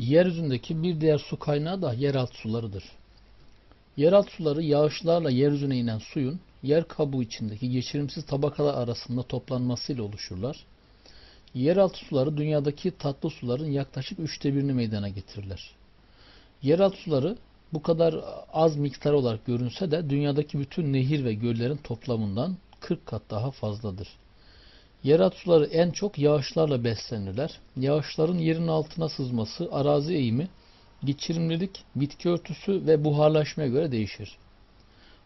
Yeryüzündeki bir diğer su kaynağı da yeraltı sularıdır. Yeraltı suları yağışlarla yeryüzüne inen suyun yer kabuğu içindeki geçirimsiz tabakalar arasında toplanmasıyla oluşurlar. Yeraltı suları dünyadaki tatlı suların yaklaşık üçte birini meydana getirirler. Yeraltı suları bu kadar az miktar olarak görünse de dünyadaki bütün nehir ve göllerin toplamından 40 kat daha fazladır. Yeraltı suları en çok yağışlarla beslenirler. Yağışların yerin altına sızması, arazi eğimi, geçirimlilik, bitki örtüsü ve buharlaşmaya göre değişir.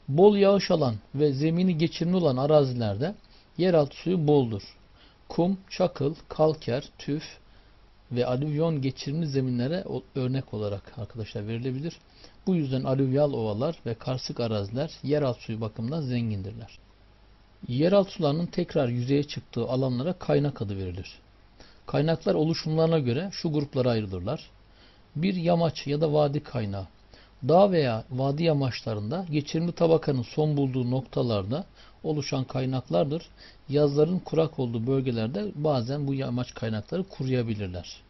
Bol yağış alan ve zemini geçirimli olan arazilerde yeraltı suyu boldur. Kum, çakıl, kalker, tüf ve alüvyon geçirimli zeminlere örnek olarak arkadaşlar verilebilir. Bu yüzden alüvyal ovalar ve karstik araziler yeraltı suyu bakımından zengindirler. Yeraltı sularının tekrar yüzeye çıktığı alanlara kaynak adı verilir. Kaynaklar oluşumlarına göre şu gruplara ayrılırlar. Bir yamaç ya da vadi kaynağı. Dağ veya vadi yamaçlarında geçirimli tabakanın son bulduğu noktalarda oluşan kaynaklardır. Yazların kurak olduğu bölgelerde bazen bu yamaç kaynakları kuruyabilirler.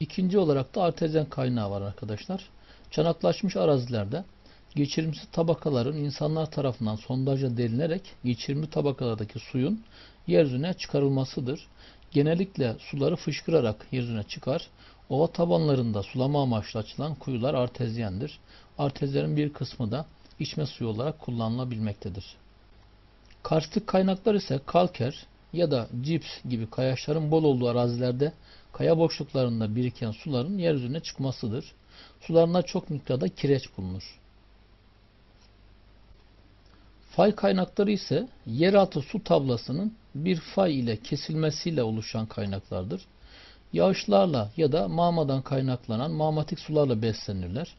İkinci olarak da artezyen kaynağı var arkadaşlar. Çanaklaşmış arazilerde geçirimsiz tabakaların insanlar tarafından sondajla delinerek geçirimli tabakalardaki suyun yeryüzüne çıkarılmasıdır. Genellikle suları fışkırarak yeryüzüne çıkar. Ova tabanlarında sulama amaçlı açılan kuyular artezyendir. Artezlerin bir kısmı da içme suyu olarak kullanılabilmektedir. Karstik kaynaklar ise kalker ya da cips gibi kayaçların bol olduğu arazilerde kaya boşluklarında biriken suların yeryüzüne çıkmasıdır. Sularında çok miktarda kireç bulunur. Fay kaynakları ise yeraltı su tablasının bir fay ile kesilmesiyle oluşan kaynaklardır. Yağışlarla ya da mağmadan kaynaklanan mağmatik sularla beslenirler.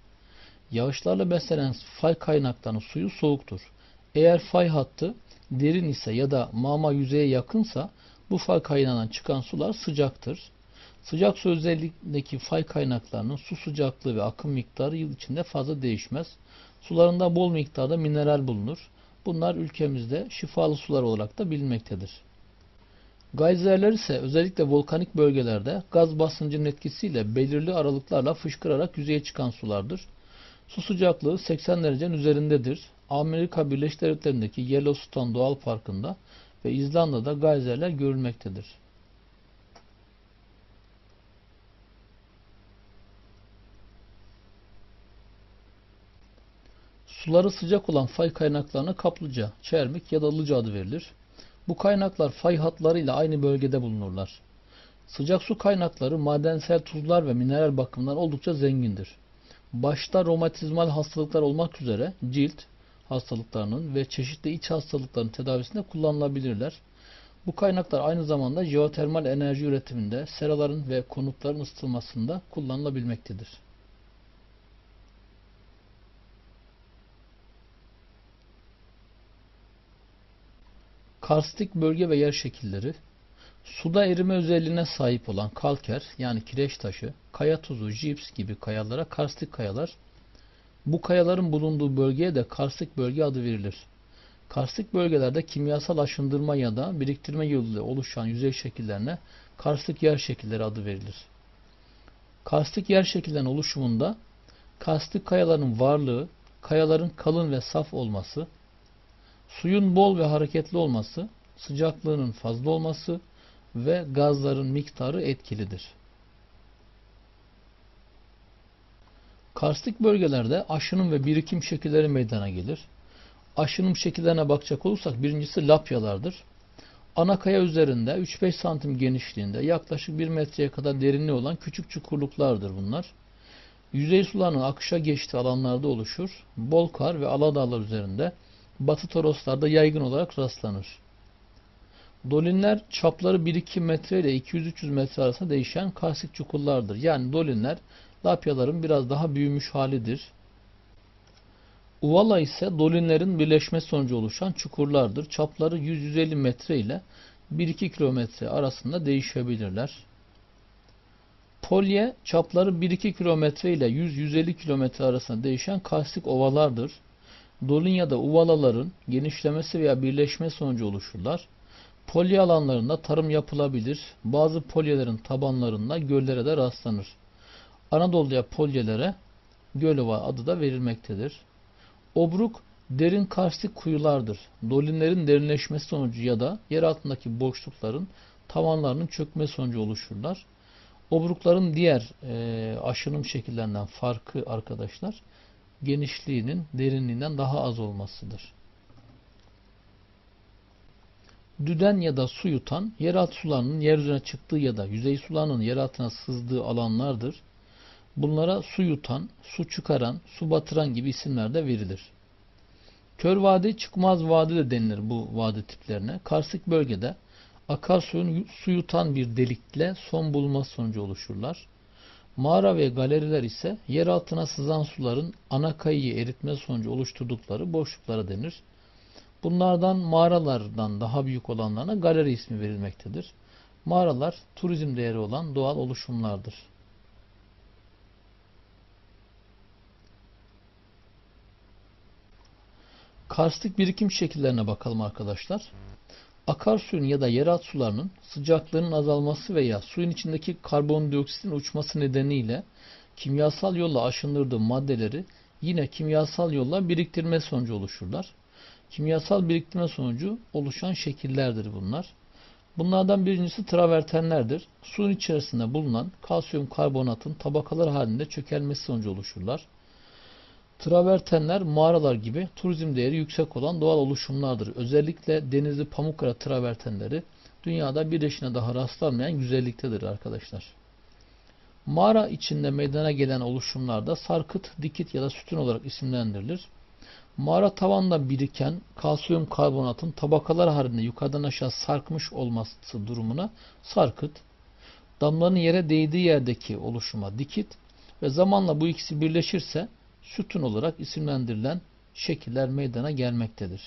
Yağışlarla beslenen fay kaynaklarının suyu soğuktur. Eğer fay hattı derin ise ya da mağma yüzeye yakınsa bu fay kaynağından çıkan sular sıcaktır. Sıcak su özelliğindeki fay kaynaklarının su sıcaklığı ve akım miktarı yıl içinde fazla değişmez. Sularında bol miktarda mineral bulunur. Bunlar ülkemizde şifalı sular olarak da bilinmektedir. Gayzerler ise özellikle volkanik bölgelerde gaz basıncının etkisiyle belirli aralıklarla fışkırarak yüzeye çıkan sulardır. Su sıcaklığı 80 derecenin üzerindedir. Amerika Birleşik Devletleri'ndeki Yellowstone Doğal Parkı'nda ve İzlanda'da gayzerler görülmektedir. Suları sıcak olan fay kaynaklarına kaplıca, çermik ya da ılıca adı verilir. Bu kaynaklar fay hatlarıyla aynı bölgede bulunurlar. Sıcak su kaynakları madensel tuzlar ve mineral bakımından oldukça zengindir. Başta romatizmal hastalıklar olmak üzere cilt hastalıklarının ve çeşitli iç hastalıkların tedavisinde kullanılabilirler. Bu kaynaklar aynı zamanda jeotermal enerji üretiminde, seraların ve konutların ısıtılmasında kullanılabilmektedir. Karstik bölge ve yer şekilleri Suda erime özelliğine sahip olan kalker yani kireç taşı, kaya tuzu, jips gibi kayalara karstik kayalar, bu kayaların bulunduğu bölgeye de karstik bölge adı verilir. Karstik bölgelerde kimyasal aşındırma ya da biriktirme yoluyla oluşan yüzey şekillerine karstik yer şekilleri adı verilir. Karstik yer şekillerinin oluşumunda karstik kayaların varlığı, kayaların kalın ve saf olması, suyun bol ve hareketli olması, sıcaklığının fazla olması, ve gazların miktarı etkilidir. Karstik bölgelerde aşınım ve birikim şekilleri meydana gelir. Aşınım şekillerine bakacak olursak birincisi lapyalardır. Ana kaya üzerinde 3-5 santim genişliğinde yaklaşık 1 metreye kadar derinliği olan küçük çukurluklardır bunlar. Yüzey sularının akışa geçtiği alanlarda oluşur. Bol kar ve aladağlar üzerinde Batı Toroslarda yaygın olarak rastlanır. Dolinler çapları 1-2 metre ile 200-300 metre arasında değişen karstik çukurlardır. Yani dolinler lapyaların biraz daha büyümüş halidir. Uvala ise dolinlerin birleşme sonucu oluşan çukurlardır. Çapları 100-150 metre ile 1-2 kilometre arasında değişebilirler. Polye çapları 1-2 kilometre ile 100-150 kilometre arasında değişen karstik ovalardır. Dolin ya da uvalaların genişlemesi veya birleşme sonucu oluşurlar. Polye alanlarında tarım yapılabilir. Bazı polyelerin tabanlarında göllere de rastlanır. Anadolu'ya polyelere Gölova adı da verilmektedir. Obruk derin karstik kuyulardır. Dolinlerin derinleşmesi sonucu ya da yer altındaki boşlukların tavanlarının çökme sonucu oluşurlar. Obrukların diğer e, aşınım şekillerinden farkı arkadaşlar genişliğinin derinliğinden daha az olmasıdır. Düden ya da su yutan yeraltı sularının yeryüzüne çıktığı ya da yüzey sularının yer altına sızdığı alanlardır. Bunlara su yutan, su çıkaran, su batıran gibi isimler de verilir. Kör vadi, çıkmaz vadi de denilir bu vadi tiplerine. Karstik bölgede akarsuyun su yutan bir delikle son bulması sonucu oluşurlar. Mağara ve galeriler ise yer altına sızan suların ana kayıyı eritme sonucu oluşturdukları boşluklara denir. Bunlardan mağaralardan daha büyük olanlarına galeri ismi verilmektedir. Mağaralar turizm değeri olan doğal oluşumlardır. Karstik birikim şekillerine bakalım arkadaşlar. Akarsuyun ya da yeraltı sularının sıcaklığının azalması veya suyun içindeki karbondioksitin uçması nedeniyle kimyasal yolla aşındırdığı maddeleri yine kimyasal yolla biriktirme sonucu oluşurlar. Kimyasal biriktirme sonucu oluşan şekillerdir bunlar. Bunlardan birincisi travertenlerdir. Suyun içerisinde bulunan kalsiyum karbonatın tabakalar halinde çökelmesi sonucu oluşurlar. Travertenler mağaralar gibi turizm değeri yüksek olan doğal oluşumlardır. Özellikle denizli Pamukkale travertenleri dünyada bir eşine daha rastlanmayan güzelliktedir arkadaşlar. Mağara içinde meydana gelen oluşumlarda sarkıt, dikit ya da sütun olarak isimlendirilir. Mağara tavanında biriken kalsiyum karbonatın tabakalar halinde yukarıdan aşağı sarkmış olması durumuna sarkıt, damlanın yere değdiği yerdeki oluşuma dikit ve zamanla bu ikisi birleşirse sütun olarak isimlendirilen şekiller meydana gelmektedir.